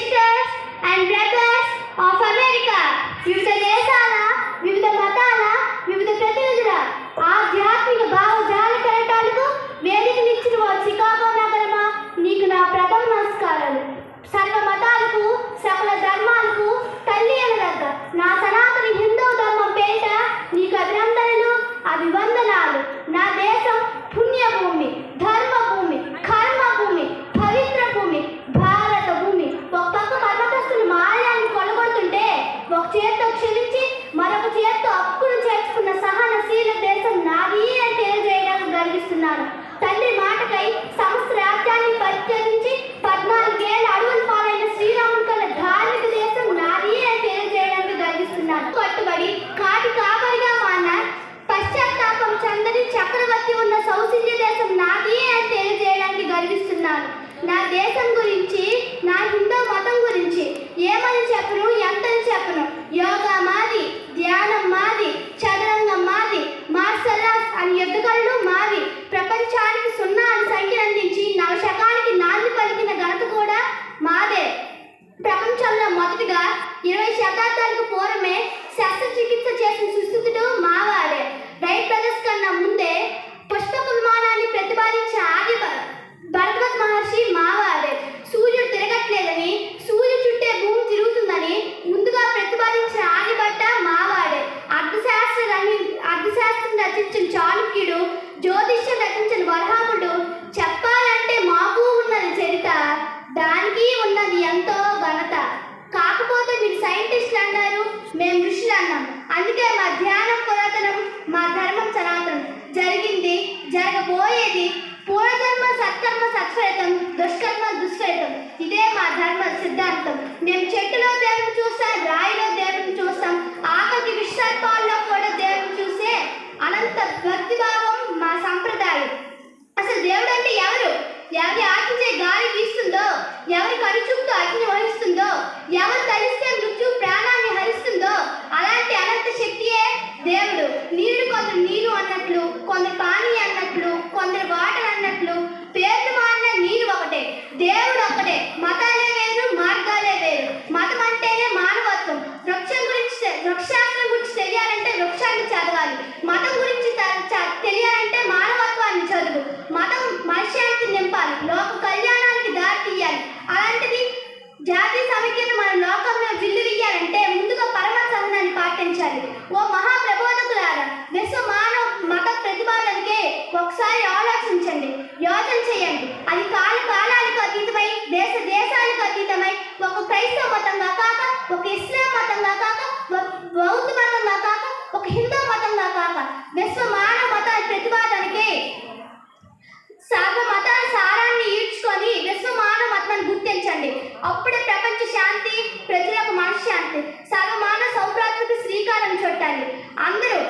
sisters and brothers of America. Future Jayasala. చేత్తో క్షీణించి మరొక చేత్తో అప్పులు చేర్చుకున్న సహనశీల దేశం నాది అని తెలియజేయడానికి గర్విస్తున్నాను. అని ఎదుగళ్ళు మారి ప్రపంచానికి సున్నా అని సంఖ్య అందించి నవశకానికి నాలుగు మనుషులు అన్నాం. అందుకే మా ధ్యానం పురాతనం మా ధర్మం సనాతనం. జరిగింది జరగబోయేది పూర్వధర్మ సత్కర్మ సత్ఫలితం దుష్కర్మ దుష్ఫలితం. ఇదే మా ధర్మ సిద్ధాంతం. మేము మతాలే వేరు మార్గాలే వేరు. మతం అంటేనే మానవత్వం. వృక్షం గురించి వృక్షాన్ని గురించి తెలియాలంటే వృక్షాన్ని చదవాలి. మతం గురించి తెలియాలంటే మానవత్వాన్ని చదువు. మతం మనుష్యాన్ని నింపాలి. లోక కళ్యాణం సర్వమత సారాన్ని ఈడ్చుకొని విశ్వ మానవత్మను గుర్తించండి. అప్పుడే ప్రపంచ శాంతి ప్రజలకు మనశ్శాంతి సర్వమాన సౌభ్రాతకు శ్రీకారం చుట్టాలి. అందరూ